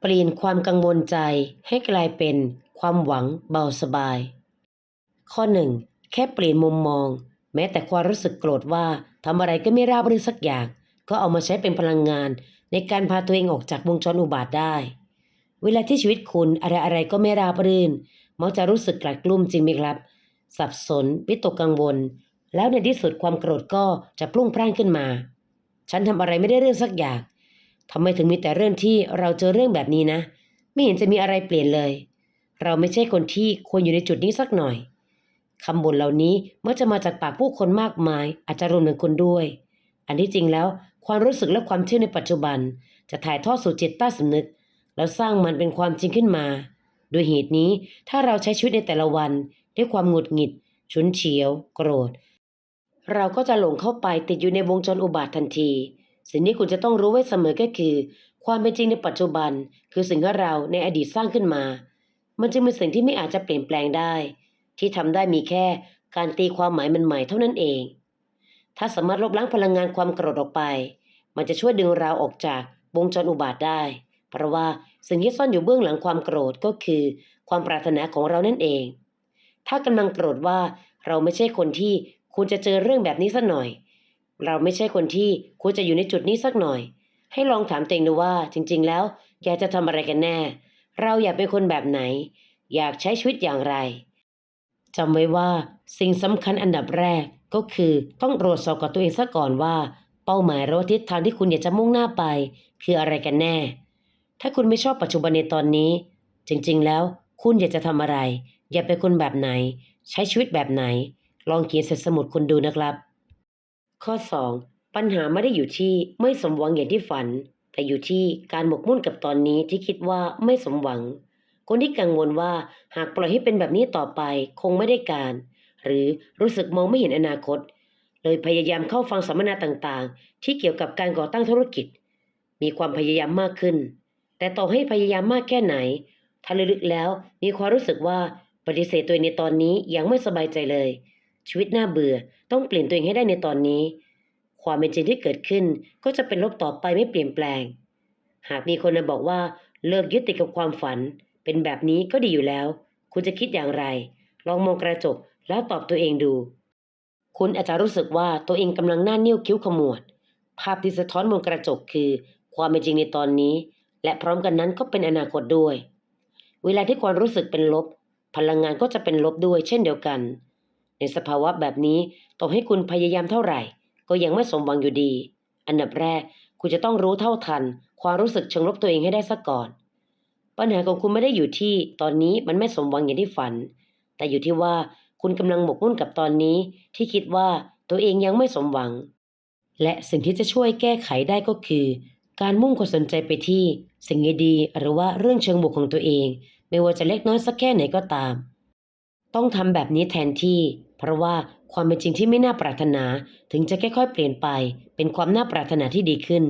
เปลี่ยนความกังวลใจให้กลายเป็นความหวังเบาสบาย ข้อหนึ่งแค่เปลี่ยนมุมมอง แม้แต่ความรู้สึกโกรธว่าทำอะไรก็ไม่ราบรื่นสักอย่าง ก็เอามาใช้เป็นพลังงาน ในการพาตัวเองออกจากวงจรอุบาทได้ เวลาที่ชีวิตคุณอะไรอะไรๆก็ไม่ราบรื่นมักจะรู้สึกกลัดกลุ้มจริงไหมครับ สับสนวิตกกังวล แล้วในที่สุดความโกรธก็จะพลุ่งพล่านขึ้นมา ฉันทำอะไรไม่ได้เรื่องสักอย่าง ทำไมถึงมีแต่เรื่องที่เราเจอเรื่องแบบนี้นะ ไม่เห็นจะมีอะไรเปลี่ยนเลย เราไม่ใช่คนที่ควรอยู่ในจุดนี้สักหน่อยคำบ่นเหล่านี้มักจะมาจากปากผู้คนมากมาย อาจจะรวมถึงคุณด้วย อันที่จริงแล้วความรู้สึกและความเชื่อในปัจจุบัน จะถ่ายทอดสู่จิตใต้สำนึก แล้วสร้างมันเป็นความจริงขึ้นมา โดยเหตุนี้ถ้าเราใช้ชีวิตในแต่ละวัน ด้วยความหงุดหงิด ฉุนเฉียว โกรธ เราก็จะหลงเข้าไปติดอยู่ในวงจรอุบาททันที สิ่งที่คุณจะต้องรู้ไว้เสมอก็คือ ความเป็นจริงในปัจจุบัน คือสิ่งที่เราในอดีตสร้างขึ้นมา มันจึงเป็นสิ่งที่ไม่อาจจะเปลี่ยนแปลงได้ ที่ทำได้มีแค่การตีความหมายมันใหม่เท่านั้นเอง ถ้าสามารถลบล้างพลังงานความโกรธออกไป มันจะช่วยดึงเราออกจากวงจรอุบาทได้ เพราะว่าสิ่งที่ซ่อนอยู่เบื้องหลังความโกรธก็คือ ความปรารถนาของเรานั่นเอง ถ้ากำลังโกรธว่าเราไม่ใช่คนที่ควรจะเจอเรื่องแบบนี้สักหน่อย เราไม่ใช่คนที่ควรจะอยู่ในจุดนี้สักหน่อย ให้ลองถามตัวเองดูว่า จริง ๆ แล้วอยากจะทำอะไรกันแน่ เราอยากเป็นคนแบบไหน อยากใช้ชีวิตอย่างไรจำไว้ว่าสิ่งสำคัญอันดับแรกก็คือต้องตรวจสอบกับตัวเองซะก่อนว่า เป้าหมายหรือทิศทางที่คุณอยากจะมุ่งหน้าไป คืออะไรกันแน่ ถ้าคุณไม่ชอบปัจจุบันในตอนนี้ จริงๆ แล้วคุณอยากจะทำอะไร อยากเป็นคนแบบไหน ใช้ชีวิตแบบไหน ลองเขียนใส่สมุดคุณดูนะครับ ข้อ 2. ปัญหาไม่ได้อยู่ที่ไม่สมหวังอย่างที่ฝัน แต่อยู่ที่การหมกมุ่นกับตอนนี้ที่คิดว่าไม่สมหวัง คนที่กังวลว่าหากปล่อยให้เป็นแบบนี้ต่อไปคงไม่ได้การ หรือรู้สึกมองไม่เห็นอนาคต เลยพยายามเข้าฟังสัมมนาต่างๆ ที่เกี่ยวกับการก่อตั้งธุรกิจ มีความพยายามมากขึ้น แต่ต่อให้พยายามมากแค่ไหนถ้าลึกๆแล้วมีความรู้สึกว่าปฏิเสธตัวในตอนนี้ยังไม่สบายใจเลย ชีวิตน่าเบื่อ ต้องเปลี่ยนตัวเองให้ได้ในตอนนี้ ความเป็นจริงที่เกิดขึ้นก็จะเป็นลบต่อไปไม่เปลี่ยนแปลง หากมีคนมาบอกว่าเลิกยึดติดกับความฝัน เป็นแบบนี้ก็ดีอยู่แล้ว คุณจะคิดอย่างไร ลองมองกระจกแล้วตอบตัวเองดู คุณอาจจะรู้สึกว่าตัวเองกำลังหน้านิ้วคิ้วขมวด ภาพที่สะท้อนบนกระจกคือ ความเป็นจริงในตอนนี้ และพร้อมกันนั้นก็เป็นอนาคตด้วย เวลาที่ความรู้สึกเป็นลบ พลังงานก็จะเป็นลบด้วยเช่นเดียวกัน ในสภาวะแบบนี้ต่อให้คุณพยายามเท่าไหร่ ก็ยังไม่สมหวังอยู่ดี อันดับแรกคุณจะต้องรู้เท่าทัน ความรู้สึกเชิงลบตัวเองให้ได้ซะก่อน ปัญหาของคุณไม่ได้อยู่ที่ตอนนี้มันไม่สมหวังอย่างที่ฝัน แต่อยู่ที่ว่าคุณกำลังหมกมุ่นกับตอนนี้ที่คิดว่าตัวเองยังไม่สมหวัง และสิ่งที่จะช่วยแก้ไขได้ก็คือ การมุ่งความสนใจไปที่ สิ่งดีๆหรือว่าเรื่องเชิงบวกของตัวเอง ไม่ว่าจะเล็กน้อยสักแค่ไหนก็ตาม ต้องทำแบบนี้แทนที่ เพราะว่าความเป็นจริงที่ไม่น่าปรารถนาถึงจะค่อยๆเปลี่ยนไป เป็นความน่าปรารถนาที่ดีขึ้น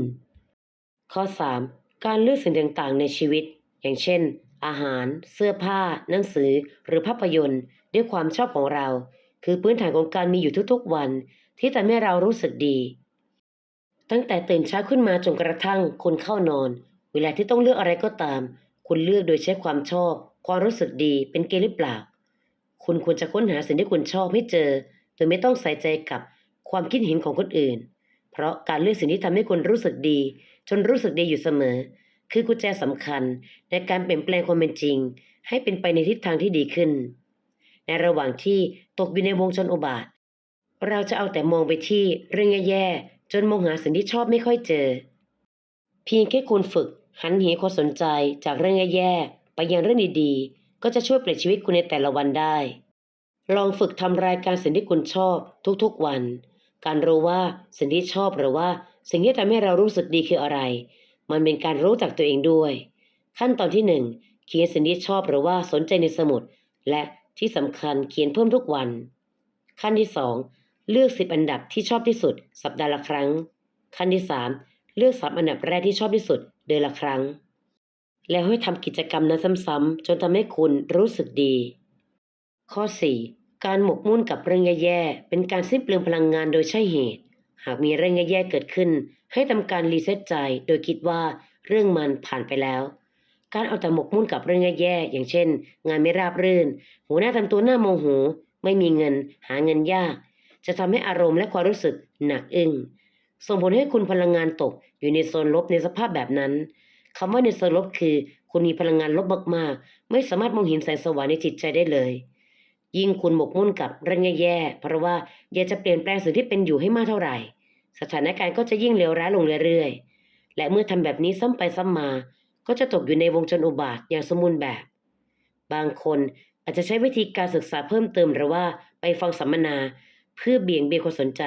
ข้อ 3. การเลือกสิ่งต่างๆ ในชีวิต อย่างเช่น อาหาร เสื้อผ้า หนังสือ หรือภาพยนตร์ ด้วยความชอบของเรา คือพื้นฐานของการมีอยู่ทุกๆวัน ที่ทำให้เรารู้สึกดี ตั้งแต่ตื่นเช้าขึ้นมาจนกระทั่งคุณเข้านอน เวลาที่ต้องเลือกอะไรก็ตาม คุณเลือกโดยใช้ความชอบ ความรู้สึกดีเป็นเกณฑ์หรือเปล่า คุณควรจะค้นหาสิ่งที่คุณชอบให้เจอ โดยไม่ต้องใส่ใจกับความคิดเห็นของคนอื่น เพราะการเลือกสิ่งที่ทำให้คุณรู้สึกดี จนรู้สึกดีอยู่เสมอ คือกุญแจสำคัญในการเปลี่ยนแปลงความเป็นจริง ให้เป็นไปในทิศทางที่ดีขึ้น ในระหว่างที่ตกอยู่ในวงจรอุบาท เราจะเอาแต่มองไปที่เรื่องแย่ๆจนมองหาสิ่งที่ชอบไม่ค่อยเจอ เพียงแค่คุณฝึกหันเหความสนใจจากเรื่องแย่ๆไปยังเรื่องดีๆ ก็จะช่วยเปลี่ยนชีวิตคุณในแต่ละวันได้ ลองฝึกทำรายการสิ่งที่คุณชอบทุกๆวัน การรู้ว่าสิ่งที่ชอบหรือว่า สิ่งที่ทำให้เรารู้สึกดีคืออะไร มันเป็นการรู้จักตัวเองด้วย ขั้นตอนที่หนึ่งเขียนสิ่งที่ชอบหรือว่าสนใจในสมุด และที่สำคัญเขียนเพิ่มทุกวัน ขั้นที่สองเลือกสิบอันดับที่ชอบที่สุด สัปดาห์ละครั้ง ขั้นที่สามเลือกสามอันดับแรกที่ชอบที่สุดเดือนละครั้ง แล้วให้ทำกิจกรรมนั้นซ้ำๆจนทำให้คุณรู้สึกดี ข้อ 4. การหมกมุ่นกับเรื่องแย่ๆ เป็นการสิ้นเปลืองพลังงานโดยใช่เหตุ หากมีเรื่องแย่ๆ เกิดขึ้น ให้ทำการรีเซ็ตใจ โดยคิดว่าเรื่องมันผ่านไปแล้ว การเอาแต่หมกมุ่นกับเรื่องแย่ๆ อย่างเช่น งานไม่ราบรื่น หัวหน้าทำตัวหน้าโมโห ไม่มีเงิน หาเงินยาก จะทำให้อารมณ์และความรู้สึกหนักอึ้ง ส่งผลให้คุณพลังงานตกอยู่ในโซนลบในสภาพแบบนั้น คำว่าในโซนลบคือ คุณมีพลังงานลบมากๆ ไม่สามารถมองเห็นแสงสว่างในจิตใจได้เลย ยิ่งคุณหมกมุ่นกับเรื่องแย่ๆ เพราะว่าอยากจะเปลี่ยนแปลงสิ่งที่เป็นอยู่ให้มากเท่าไหร่ สถานการณ์ก็จะยิ่งเลวร้ายลงเรื่อยๆ และเมื่อทำแบบนี้ซ้ำไปซ้ำมา ก็จะตกอยู่ในวงจรอุบาทอย่างสมบูรณ์แบบ บางคนอาจจะใช้วิธีการศึกษาเพิ่มเติมหรือว่าไปฟังสัมมนา เพื่อเบี่ยงเบนความสนใจ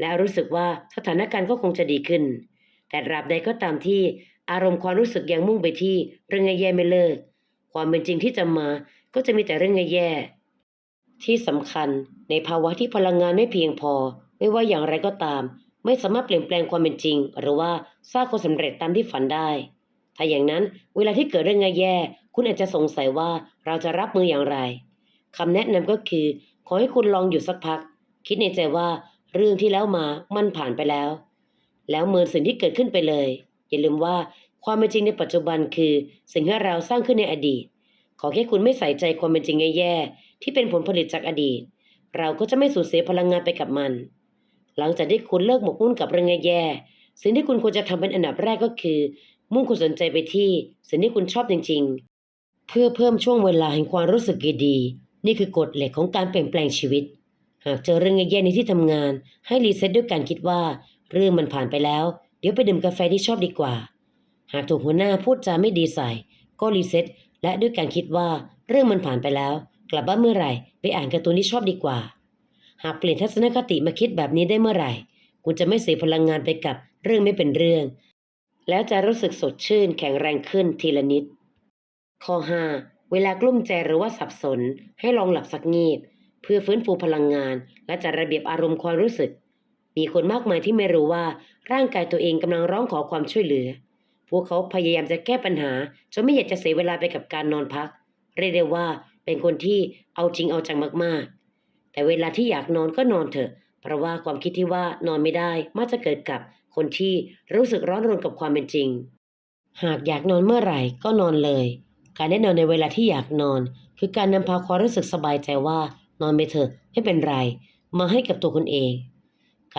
และรู้สึกว่าสถานการณ์ก็คงจะดีขึ้น แต่ราบใดก็ตามที่ อารมณ์ความรู้สึกยังมุ่งไปที่เรื่องแย่ๆไม่เลิก ความเป็นจริงที่จะมาก็จะมีแต่เรื่องแย่ๆที่สำคัญในภาวะที่พลังงานไม่เพียงพอ ไม่ว่าอย่างไรก็ตาม ไม่สามารถเปลี่ยนแปลงความเป็นจริง หรือว่าสร้างความสำเร็จตามที่ฝันได้ ถ้าอย่างนั้นเวลาที่เกิดเรื่องแย่ๆคุณอาจจะสงสัยว่าเราจะรับมืออย่างไรคำแนะนำก็คือ ขอให้คุณลองหยุดสักพัก คิดในใจว่าเรื่องที่แล้วมามันผ่านไปแล้ว แล้วเมินสิ่งที่เกิดขึ้นไปเลย อย่าลืมว่าความเป็นจริงในปัจจุบันคือ สิ่งที่เราสร้างขึ้นในอดีต ขอแค่คุณไม่ใส่ใจความเป็นจริงแย่ๆที่เป็นผลผลิตจากอดีต เราก็จะไม่สูญเสียพลังงานไปกับมัน หลังจากที่คุณเลิกหมกมุ่นกับเรื่องแย่ๆสิ่งที่คุณควรจะทำเป็นอันดับแรกก็คือ มุ่งความสนใจไปที่สิ่งที่คุณชอบจริง ๆ เพื่อเพิ่มช่วงเวลาแห่งความรู้สึกดีๆนี่คือกฎเหล็กของการเปลี่ยนแปลงชีวิต หากเจอเรื่องแย่ๆในที่ทำงาน ให้รีเซ็ตด้วยการคิดว่า เรื่องมันผ่านไปแล้ว เดี๋ยวไปดื่มกาแฟที่ชอบดีกว่า หากถูกหัวหน้าพูดจาไม่ดีใส่ ก็รีเซ็ตและด้วยการคิดว่าเรื่องมันผ่านไปแล้ว กลับบ้านเมื่อไหร่ ไปอ่านการ์ตูนที่ชอบดีกว่า หากเปลี่ยนทัศนคติมาคิดแบบนี้ได้เมื่อไหร่ คุณจะไม่เสียพลังงานไปกับเรื่องไม่เป็นเรื่อง แล้วจะรู้สึกสดชื่นแข็งแรงขึ้นทีละนิด ข้อ 5 เวลากลุ้มใจหรือว่าสับสน ให้ลองหลับสักงีบ เพื่อฟื้นฟูพลังงาน และจัดระเบียบอารมณ์ความรู้สึก มีคนมากมายที่ไม่รู้ว่าร่างกายตัวเองกำลังร้องขอความช่วยเหลือ พวกเขาพยายามจะแก้ปัญหาจนไม่อยากจะเสียเวลาไปกับการนอนพัก เรียกได้ว่าเป็นคนที่เอาจริงเอาจังมากๆ แต่เวลาที่อยากนอนก็นอนเถอะ เพราะว่าความคิดที่ว่านอนไม่ได้มักจะเกิดกับคนที่รู้สึกร้อนรนกับความเป็นจริง หากอยากนอนเมื่อไหร่ก็นอนเลย การได้นอนในเวลาที่อยากนอน คือการนำพาความรู้สึกสบายใจว่านอนไปเถอะไม่เป็นไร มาให้กับตัวคุณเอง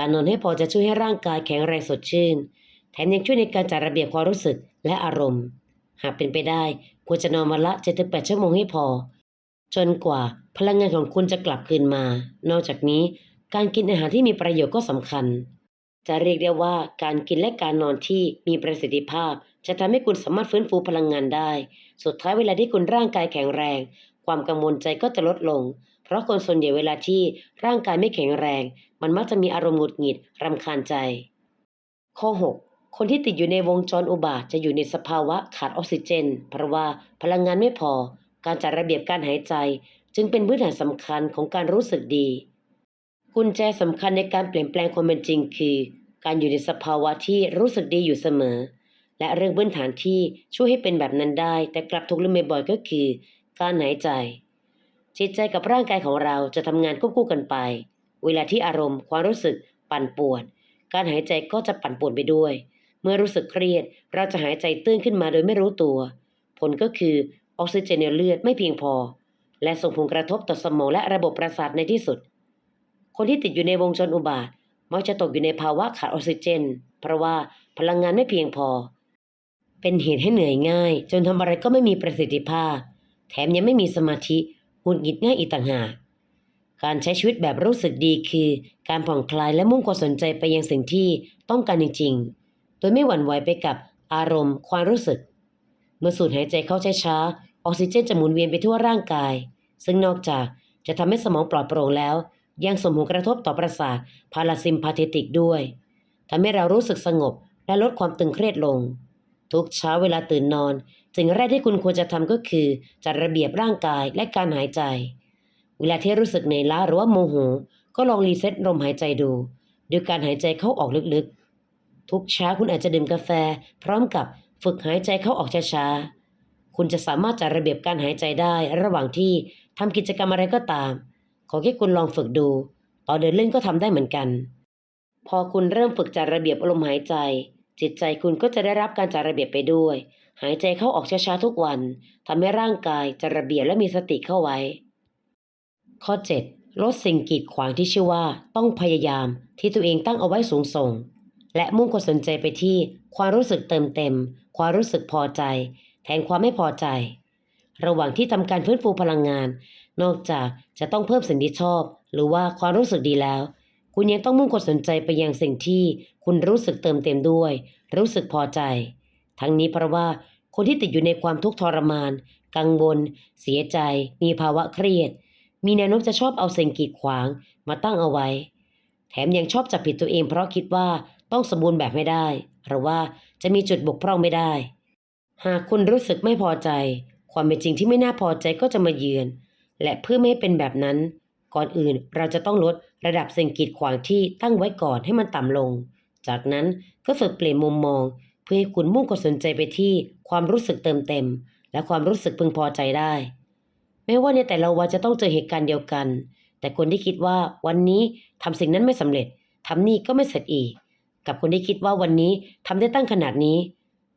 การนอนให้พอจะช่วยให้ร่างกายแข็งแรงสดชื่น แถมยังช่วยในการจัดระเบียบความรู้สึกและอารมณ์ หากเป็นไปได้ควรจะนอนวันละ 7-8 ชั่วโมงให้พอ จนกว่าพลังงานของคุณจะกลับคืนมา นอกจากนี้การกินอาหารที่มีประโยชน์ก็สำคัญ จะเรียกได้ว่าการกินและการนอนที่มีประสิทธิภาพ จะทำให้คุณสามารถฟื้นฟูพลังงานได้ สุดท้ายเวลาที่คุณร่างกายแข็งแรง ความกังวลใจก็จะลดลง เพราะคนส่วนใหญ่เวลาที่ร่างกายไม่แข็งแรง มันมักจะมีอารมณ์หงุดหงิดรำคาญใจ ข้อ 6 คนที่ติดอยู่ในวงจรอุบาทจะอยู่ในสภาวะขาดออกซิเจน เพราะว่าพลังงานไม่พอ การจัดระเบียบการหายใจ จึงเป็นพื้นฐานสำคัญของการรู้สึกดี กุญแจสำคัญในการเปลี่ยนแปลงความเป็นจริง คือ การอยู่ในสภาวะที่รู้สึกดีอยู่เสมอ และเรื่องพื้นฐานที่ช่วยให้เป็นแบบนั้นได้ แต่กลับถูกลืมบ่อยๆก็คือ การหายใจ จิตใจกับร่างกายของเราจะทำงานควบคู่กันไป เวลาที่อารมณ์ความรู้สึกปั่นป่วน การหายใจก็จะปั่นป่วนไปด้วย เมื่อรู้สึกเครียด เราจะหายใจตื้นขึ้นมาโดยไม่รู้ตัว ผลก็คือออกซิเจนในเลือดไม่เพียงพอ และส่งผลกระทบต่อสมองและระบบประสาทในที่สุด คนที่ติดอยู่ในวงจรอุบาทมักจะตกอยู่ในภาวะขาดออกซิเจน เพราะว่าพลังงานไม่เพียงพอ เป็นเหตุให้เหนื่อยง่าย จนทำอะไรก็ไม่มีประสิทธิภาพ แถมยังไม่มีสมาธิ หงุดหงิดง่ายอีกต่างหากการใช้ชีวิตแบบรู้สึกดีคือ การผ่อนคลายและมุ่งความสนใจไปยังสิ่งที่ต้องการจริงๆ โดยไม่หวั่นไหวไปกับอารมณ์ ความรู้สึก เมื่อสูดหายใจเข้าช้าๆออกซิเจนจะหมุนเวียนไปทั่วร่างกาย ซึ่งนอกจากจะทำให้สมองปลอดโปร่งแล้ว ยังส่งผลกระทบต่อประสาทพาราซิมพาเทติกด้วยทำให้เรารู้สึกสงบและลดความตึงเครียดลง ทุกเช้าเวลาตื่นนอน สิ่งแรกที่คุณควรจะทำก็คือ จัดระเบียบร่างกายและการหายใจ เวลาที่รู้สึกเหนื่อยล้าหรือว่าโมโห ก็ลองรีเซ็ตลมหายใจดูด้วยการหายใจเข้าออกลึกๆ ทุกเช้าคุณอาจจะดื่มกาแฟ พร้อมกับฝึกหายใจเข้าออกช้าๆ คุณจะสามารถจัดระเบียบการหายใจได้ ระหว่างที่ทำกิจกรรมอะไรก็ตาม ขอแค่คุณลองฝึกดูตอนเดินเล่นก็ทำได้เหมือนกัน พอคุณเริ่มฝึกจัดระเบียบลมหายใจ จิตใจคุณก็จะได้รับการจัดระเบียบไปด้วย หายใจเข้าออกช้าๆทุกวันทำให้ร่างกายจะระเบียบและมีสติเข้าไว้ ข้อ 7 ลดสิ่งกีดขวางที่ชื่อว่า ต้องพยายามที่ตัวเองตั้งเอาไว้สูงส่ง และมุ่งความสนใจไปที่ความรู้สึกเติมเต็ม ความรู้สึกพอใจ แทนความไม่พอใจ ระหว่างที่ทำการฟื้นฟูพลังงาน นอกจากจะต้องเพิ่มสิ่งที่ชอบ หรือว่าความรู้สึกดีแล้วคุณยังต้องมุ่งความสนใจไปยังสิ่งที่ คุณรู้สึกเติมเต็มด้วย รู้สึกพอใจ ทั้งนี้เพราะว่าคนที่ติดอยู่ในความทุกข์ทรมาน กังวล เสียใจ มีภาวะเครียด มีแนวโน้มจะชอบเอาสิ่งกีดขวางมาตั้งเอาไว้ แถมยังชอบจับผิดตัวเองเพราะคิดว่าต้องสมบูรณ์แบบไม่ได้ หรือว่าจะมีจุดบกพร่องไม่ได้ หากคุณรู้สึกไม่พอใจ ความเป็นจริงที่ไม่น่าพอใจก็จะมาเยือน และเพื่อไม่ให้เป็นแบบนั้น ก่อนอื่นเราจะต้องลดระดับสิ่งกีดขวางที่ตั้งไว้ก่อนให้มันต่ำลง จากนั้นก็ฝึกเปลี่ยนมุมมอง เพื่อให้คุณมุ่งความสนใจไปที่ความรู้สึกเติมเต็ม และความรู้สึกพึงพอใจได้ ไม่ว่าในแต่ละวันจะต้องเจอเหตุการณ์เดียวกัน แต่คนที่คิดว่าวันนี้ทำสิ่งนั้นไม่สำเร็จทำนี่ก็ไม่เสร็จอีก กับคนที่คิดว่าวันนี้ทำได้ตั้งขนาดนี้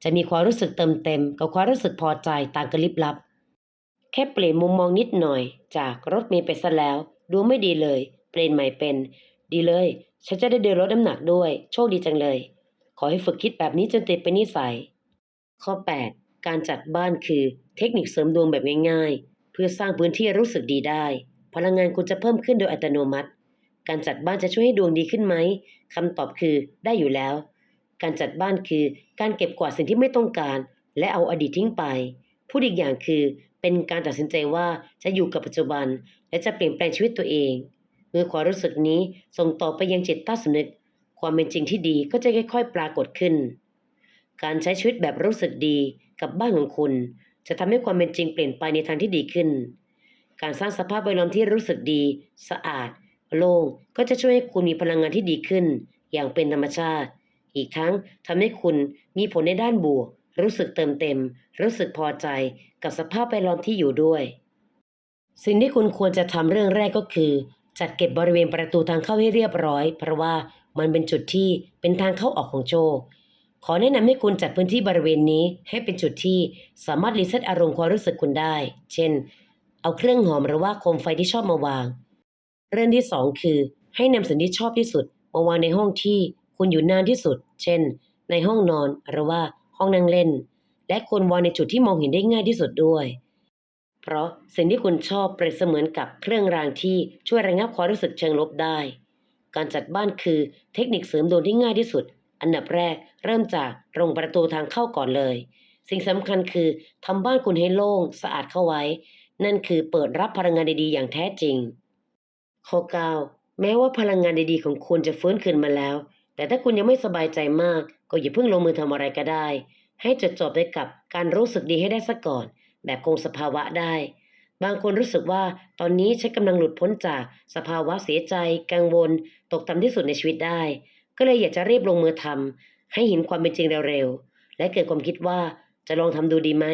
จะมีความรู้สึกเติมเต็ม กับความรู้สึกพอใจต่างกันลิบลับ แค่เปลี่ยนมุมมองนิดหน่อย จากรถเมล์ไปซะแล้ว ดูไม่ดีเลย เปลี่ยนใหม่เป็น ดีเลย ฉันจะได้เดินลดน้ำหนักด้วย โชคดีจังเลย ขอให้ฝึกคิดแบบนี้จนติดเป็นนิสัย ข้อ 8 การจัดบ้านคือเทคนิคเสริมดวงแบบง่ายๆ เพื่อสร้างพื้นที่รู้สึกดีได้ พลังงานคุณจะเพิ่มขึ้นโดยอัตโนมัติ การจัดบ้านจะช่วยให้ดวงดีขึ้นไหมคำตอบคือได้อยู่แล้ว การจัดบ้านคือการเก็บกวาดสิ่งที่ไม่ต้องการ และเอาอดีตทิ้งไปพูดอีกอย่างคือเป็นการตัดสินใจว่าจะอยู่กับปัจจุบัน และจะเปลี่ยนแปลงชีวิตตัวเอง เมื่อความรู้สึกนี้ส่งต่อไปยังจิตใต้สำนึก ความเป็นจริงที่ดีก็จะค่อยๆ ปรากฏขึ้น การใช้ชีวิตแบบรู้สึกดีกับบ้านของคุณ จะทำให้ความเป็นจริงเปลี่ยนไปในทางที่ดีขึ้น การสร้างสภาพแวดล้อมที่รู้สึกดี สะอาด โล่งก็จะช่วยให้คุณมีพลังงานที่ดีขึ้น อย่างเป็นธรรมชาติ อีกทั้งทำให้คุณมีผลในด้านบวก รู้สึกเติมเต็ม รู้สึกพอใจกับสภาพแวดล้อมที่อยู่ด้วยสิ่งที่คุณควรจะทำเรื่องแรกก็คือ จัดเก็บบริเวณประตูทางเข้าให้เรียบร้อย เพราะว่ามันเป็นจุดที่เป็นทางเข้าออกของโชคขอแนะนำให้คุณจัดพื้นที่บริเวณนี้ให้เป็นจุดที่สามารถรีเซ็ตอารมณ์ความรู้สึกคุณได้ เช่น เอาเครื่องหอมหรือว่าโคมไฟที่ชอบมาวาง เรื่องที่สองคือ ให้นำสิ่งที่ชอบที่สุดมาวางในห้องที่คุณอยู่นานที่สุด เช่น ในห้องนอนหรือว่าห้องนั่งเล่น และควรวางในจุดที่มองเห็นได้ง่ายที่สุดด้วย เพราะสิ่งที่คุณชอบเปรียบเสมือนกับเครื่องรางที่ช่วยระงับความรู้สึกเชิงลบได้ การจัดบ้านคือเทคนิคเสริมดวงที่ง่ายที่สุด อันดับแรกเริ่มจากตรงประตูทางเข้าก่อนเลย สิ่งสำคัญคือทำบ้านคุณให้โล่งสะอาดเข้าไว้ นั่นคือเปิดรับพลังงานดีๆอย่างแท้จริงข้อ9แม้ว่าพลังงานดีๆของคุณจะฟื้นคืนมาแล้ว แต่ถ้าคุณยังไม่สบายใจมาก ก็อย่าเพิ่งลงมือทำอะไรก็ได้ ให้จดจ่อไปกับการรู้สึกดีให้ได้ซะก่อน แบบคงสภาวะได้ บางคนรู้สึกว่าตอนนี้ฉันกำลังหลุดพ้นจากสภาวะเสียใจ กังวล ตกต่ำที่สุดในชีวิตได้ ก็เลยอยากจะรีบลงมือทำให้เห็นความเป็นจริงเร็วๆ และเกิดความคิดว่าจะลองทำดูดีไหม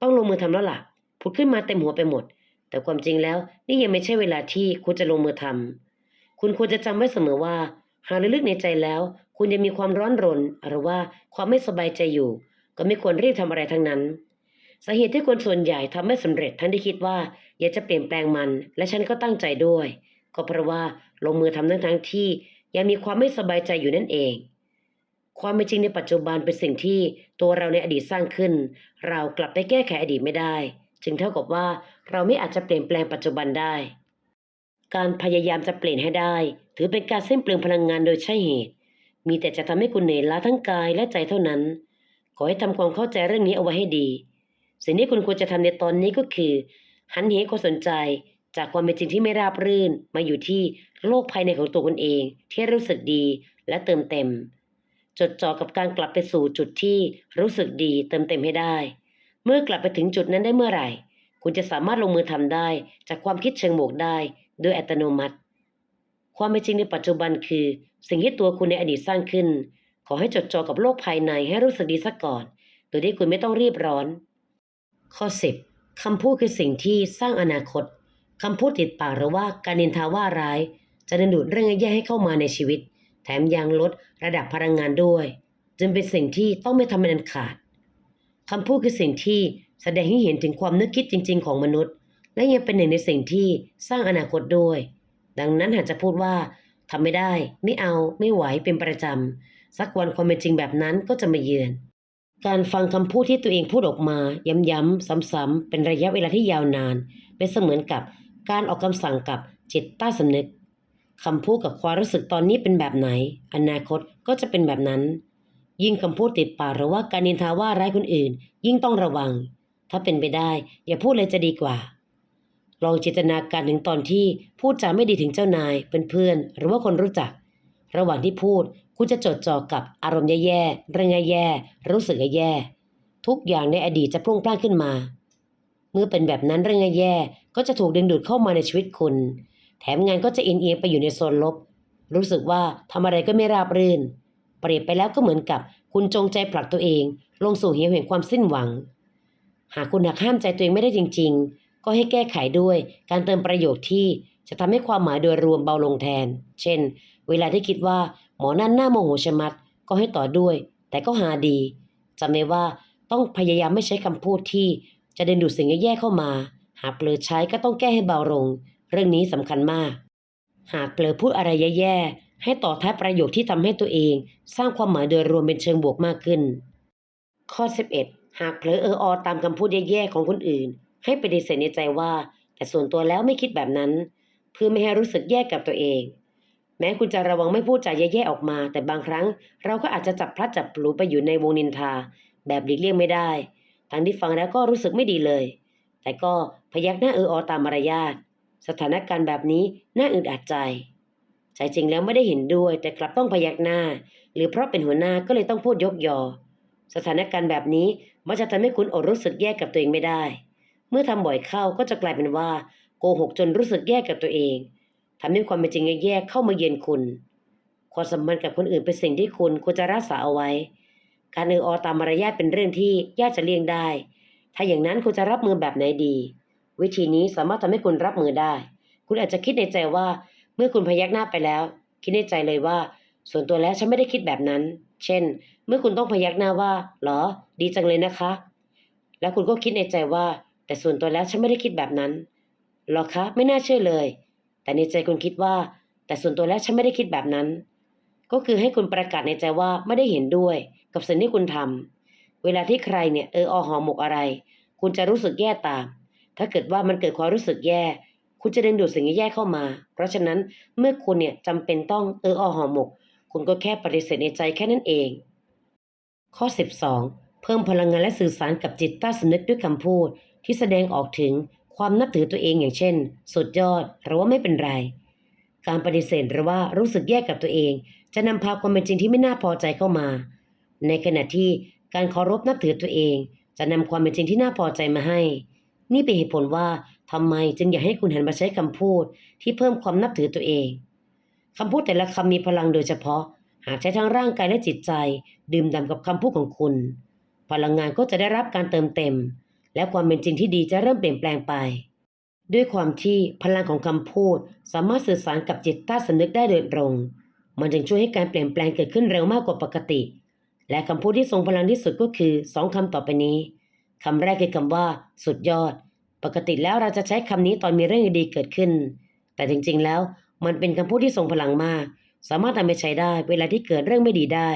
ต้องลงมือทำแล้วล่ะผุดขึ้นมาเต็มหัวไปหมด แต่ความจริงแล้วนี่ยังไม่ใช่เวลาที่คุณจะลงมือทำคุณควรจะจำไว้เสมอว่า หากลึกในใจแล้ว คุณยังมีความร้อนรนหรือว่าความไม่สบายใจอยู่ ก็ไม่ควรรีบทำอะไรทั้งนั้น สาเหตุที่คนส่วนใหญ่ทำไม่สำเร็จทั้งที่คิดว่าอยากจะเปลี่ยนแปลงมัน และฉันก็ตั้งใจด้วย ก็เพราะว่าลงมือทำทั้งทั้งๆที่ยังมีความไม่สบายใจอยู่นั่นเอง ความเป็นจริงในปัจจุบันเป็นสิ่งที่ตัวเราในอดีตสร้างขึ้น เรากลับไปแก้ไขอดีตไม่ได้ จึงเท่ากับว่าเราไม่อาจจะเปลี่ยนแปลงปัจจุบันได้ การพยายามจะเปลี่ยนให้ได้ ถือเป็นการสิ้นเปลืองพลังงานโดยใช่เหตุ มีแต่จะทำให้คุณเหนื่อยล้าทั้งกายและใจเท่านั้น ขอให้ทำความเข้าใจเรื่องนี้เอาไว้ให้ดี สิ่งที่คุณควรจะทำในตอนนี้ก็คือ หันเหความสนใจจากความเป็นจริงที่ไม่ราบรื่น มาอยู่ที่โลกภายในของตัวคุณเอง ที่รู้สึกดีและเติมเต็ม จดจ่อกับการกลับไปสู่จุดที่รู้สึกดีเติมเต็มให้ได้ เมื่อกลับไปถึงจุดนั้นได้เมื่อไหร่ คุณจะสามารถลงมือทำได้ จากความคิดเชิงบวกได้ โดยอัตโนมัติ ความเป็นจริงในปัจจุบันคือ สิ่งที่ตัวคุณในอดีตสร้างขึ้น ขอให้จดจ่อกับโลกภายในให้รู้สึกดีซะก่อน โดยที่คุณไม่ต้องรีบร้อน ข้อ 10คำพูดคือสิ่งที่สร้างอนาคตคำพูดติดปากหรือว่าการนินทาว่าร้าย จะดึงดูดเรื่องแย่ๆให้เข้ามาในชีวิต แถมยังลดระดับพลังงานด้วย จึงเป็นสิ่งที่ต้องไม่ทำเป็นอันขาดคำพูดคือสิ่งที่แสดงให้เห็นถึงความนึกคิดจริง ๆ ของมนุษย์ และยังเป็นหนึ่งในสิ่งที่สร้างอนาคตด้วย ดังนั้นหากจะพูดว่าทำไม่ได้ ไม่เอา ไม่ไหวเป็นประจำสักวันความเป็นจริงแบบนั้นก็จะมาเยือน การฟังคำพูดที่ตัวเองพูดออกมา ย้ำๆซ้ำๆเป็นระยะเวลาที่ยาวนาน เป็นเสมือนกับการออกคำสั่งกับจิตใต้สำนึกคำพูดกับความรู้สึกตอนนี้เป็นแบบไหน อนาคตก็จะเป็นแบบนั้น ยิ่งคำพูดติดปากหรือว่าการนินทาว่าร้ายคนอื่น ยิ่งต้องระวัง ถ้าเป็นไปได้ อย่าพูดเลยจะดีกว่า ลองจินตนาการถึงตอนที่พูดจาไม่ดีถึงเจ้านายเพื่อนๆหรือว่าคนรู้จัก ระหว่างที่พูดคุณจะจดจ่อกับอารมณ์แย่ๆเรื่องแย่ๆรู้สึกแย่ๆทุกอย่างในอดีตจะพุ่งพล่านขึ้นมา เมื่อเป็นแบบนั้นเรื่องแย่ๆก็จะถูกดึงดูดเข้ามาในชีวิตคุณ แถมงานก็จะเอียงเอียงไปอยู่ในโซนลบ รู้สึกว่าทำอะไรก็ไม่ราบรื่น เปรียบไปแล้วก็เหมือนกับคุณจงใจผลักตัวเอง ลงสู่เหวแห่งความสิ้นหวัง หากคุณหักห้ามใจตัวเองไม่ได้จริง ๆ ก็ให้แก้ไขด้วยการเติมประโยคที่จะทำให้ความหมายโดยรวมเบาลงแทน เช่น เวลาที่คิดว่าหมอนั่นหน้าโมโหชะมัดก็ให้ต่อด้วย แต่ก็หาดีจำไว้ว่าต้องพยายามไม่ใช้คำพูดที่จะดึงดูดสิ่งแย่ๆเข้ามา หากเผลอใช้ก็ต้องแก้ให้เบาลง เรื่องนี้สำคัญมาก หากเผลอพูดอะไรแย่ๆให้ต่อท้ายประโยคที่ทำให้ตัวเอง สร้างความหมายโดยรวมเป็นเชิงบวกมากขึ้น ข้อ 11 หากเผลอเอออตามคำพูดแย่ๆของคนอื่น ให้ปฏิเสธในใจว่า แต่ส่วนตัวแล้วไม่คิดแบบนั้น เพื่อไม่ให้รู้สึกแย่กับตัวเอง แม้คุณจะระวังไม่พูดจาแย่ๆออกมา แต่บางครั้งเราก็อาจจะจับพลัดจับผลูไปอยู่ในวงนินทา แบบหลีกเลี่ยงไม่ได้ ทั้งที่ฟังแล้วก็รู้สึกไม่ดีเลย แต่ก็พยักหน้าเอออตามมารยาท สถานการณ์แบบนี้น่าอึดอัดใจใจจริงแล้วไม่ได้เห็นด้วย แต่กลับต้องพยักหน้า หรือเพราะเป็นหัวหน้าก็เลยต้องพูดยกยอ สถานการณ์แบบนี้มักจะทำให้คุณอดรู้สึกแย่กับตัวเองไม่ได้ เมื่อทำบ่อยเข้าก็จะกลายเป็นว่า โกหกจนรู้สึกแย่กับตัวเอง ทำให้ความเป็นจริงแย่ๆเข้ามาเยือนคุณ ความสัมพันธ์กับคนอื่นเป็นสิ่งที่คุณควรจะรักษาเอาไว้ การเอออตามมารยาทเป็นเรื่องที่ยากจะเลี่ยงได้ ถ้าอย่างนั้นคุณจะรับมือแบบไหนดี วิธีนี้สามารถทำให้คุณรับมือได้ คุณอาจจะคิดในใจว่า เมื่อคุณพยักหน้าไปแล้ว คิดในใจเลยว่า ส่วนตัวแล้วฉันไม่ได้คิดแบบนั้น เช่น เมื่อคุณต้องพยักหน้าว่าหรอ ดีจังเลยนะคะ แล้วคุณก็คิดในใจว่า แต่ส่วนตัวแล้วฉันไม่ได้คิดแบบนั้นหรอคะ ไม่น่าเชื่อเลย แต่ในใจคุณคิดว่า แต่ส่วนตัวแล้วฉันไม่ได้คิดแบบนั้น ก็คือให้คุณประกาศในใจว่าไม่ได้เห็นด้วย กับสิ่งที่คุณทำเวลาที่ใครเนี่ยเอออหอหมกอะไร คุณจะรู้สึกแย่ตาม ถ้าเกิดว่ามันเกิดความรู้สึกแย่ คุณจะดึงดูดสิ่งแย่เข้ามา เพราะฉะนั้นเมื่อคุณเนี่ยจำเป็นต้องเอออหอหมก คุณก็แค่ปฏิเสธในใจแค่นั้นเอง ข้อ 12 เพิ่มพลังงานและสื่อสารกับจิตใต้สำนึกด้วยคำพูดที่แสดงออกถึง ความนับถือตัวเองอย่างเช่น สุดยอดหรือว่าไม่เป็นไร การปฏิเสธหรือว่ารู้สึกแย่กับตัวเอง จะนำพาความเป็นจริงที่ไม่น่าพอใจเข้ามา ในขณะที่การเคารพนับถือตัวเอง จะนำความเป็นจริงที่น่าพอใจมาให้ นี่เป็นเหตุผลว่าทำไมจึงอยากให้คุณหันมาใช้คำพูดที่เพิ่มความนับถือตัวเองคำพูดแต่ละคำมีพลังโดยเฉพาะ หากใช้ทั้งร่างกายและจิตใจ ดื่มด่ำกับคำพูดของคุณ พลังงานก็จะได้รับการเติมเต็ม และความเป็นจริงที่ดีจะเริ่มเปลี่ยนแปลงไป ด้วยความที่พลังของคำพูด สามารถสื่อสารกับจิตใต้สำนึกได้โดยตรง มันจึงช่วยให้การเปลี่ยนแปลงเกิดขึ้นเร็วมากกว่าปกติ และคำพูดที่ทรงพลังที่สุดก็คือสองคำต่อไปนี้คำแรกคือคำว่า สุดยอด ปกติแล้วเราจะใช้คำนี้ตอนมีเรื่องดีเกิดขึ้น แต่จริงๆแล้วมันเป็นคำพูดที่ทรงพลังมาก สามารถนำไปใช้ได้เวลาที่เกิดเรื่องไม่ดีได้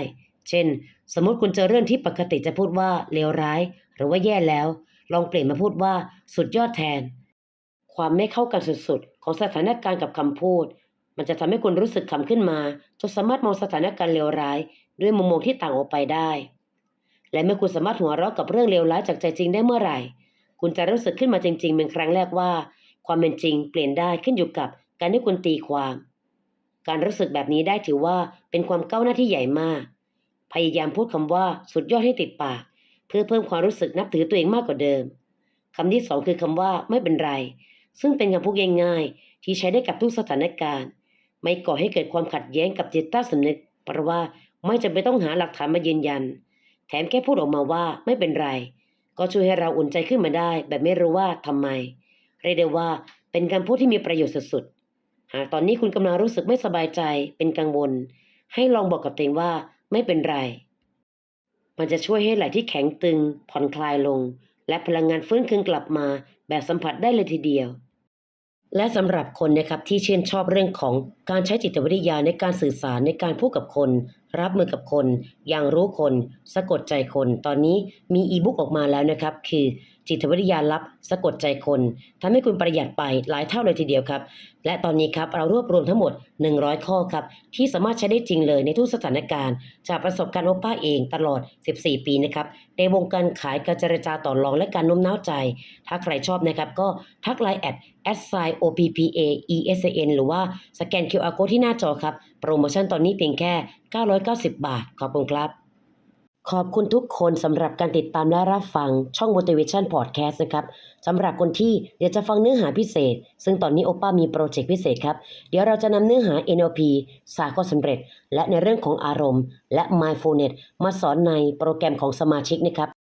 เช่น สมมติคุณเจอเรื่องที่ปกติจะพูดว่าเลวร้าย หรือว่าแย่แล้ว ลองเปลี่ยนมาพูดว่าสุดยอดแทน ความไม่เข้ากันสุดๆ ของสถานการณ์กับคำพูด มันจะทำให้คุณรู้สึกขำขึ้นมา จนสามารถมองสถานการณ์เลวร้าย ด้วยมุมมองที่ต่างออกไปได้ และเมื่อคุณสามารถหัวเราะกับเรื่องเลวร้ายจากใจจริงได้เมื่อไหร่ คุณจะรู้สึกขึ้นมาจริงๆเป็นครั้งแรกว่า ความเป็นจริงเปลี่ยนได้ขึ้นอยู่กับการที่คุณตีความ การรู้สึกแบบนี้ได้ถือว่าเป็นความก้าวหน้าที่ใหญ่มาก พยายามพูดคำว่าสุดยอดให้ติดปาก พื่อเพิ่มความรู้สึกนับถือตัวเองมากกว่าเดิมคำที่สองคือคำว่าไม่เป็นไร ซึ่งเป็นคำพูดง่ายๆ ที่ใช้ได้กับทุกสถานการณ์ ไม่ก่อให้เกิดความขัดแย้งกับจิตใต้สำนึก เพราะว่าไม่จำเป็นต้องหาหลักฐานมายืนยัน แถมแค่พูดออกมาว่าไม่เป็นไร ก็ช่วยให้เราอุ่นใจขึ้นมาได้ แบบไม่รู้ว่าทำไม เรียกได้ว่าเป็นคำพูดที่มีประโยชน์สุดๆ หากตอนนี้คุณกำลังรู้สึกไม่สบายใจ เป็นกังวล ให้ลองบอกกับตัวเองว่าไม่เป็นไร มันจะช่วยให้ไหล่ที่แข็งตึง ผ่อนคลายลง และพลังงานฟื้นคืนกลับมาแบบสัมผัสได้เลยทีเดียว และสำหรับคนนะครับที่ชื่นชอบเรื่องของการใช้จิตวิทยาในการสื่อสารในการพูดกับคน รับมือกับคน อย่างรู้คน สะกดใจคน ตอนนี้มีอีบุ๊กออกมาแล้วนะครับ คือ จิตวิทยาลับสะกดใจคนทำให้คุณประหยัดไปหลายเท่าเลยทีเดียวครับ และตอนนี้ครับเรารวบรวมทั้งหมด 100 ข้อครับ ที่สามารถใช้ได้จริงเลยในทุกสถานการณ์ จากประสบการณ์โอป้าเองตลอด 14 ปีนะครับในวงการขายการเจรจาต่อรองและการโน้มน้าวใจ ถ้าใครชอบนะครับก็ทักไลน์แอด s i o p p a esn หรือว่าสแกน QR code ที่หน้าจอครับ โปรโมชั่นตอนนี้เพียงแค่ 990 บาท ขอบคุณครับ ขอบคุณทุกคนสำหรับการติดตามและรับฟังช่อง Motivation Podcast นะครับสำหรับคนที่อยากจะฟังเนื้อหาพิเศษ ซึ่งตอนนี้โอป้ามีโปรเจกต์พิเศษครับ เดี๋ยวเราจะนำเนื้อหา NLP สากลสำเร็จ และในเรื่องของอารมณ์ และ Mindfulness มาสอนในโปรแกรมของสมาชิกนะครับ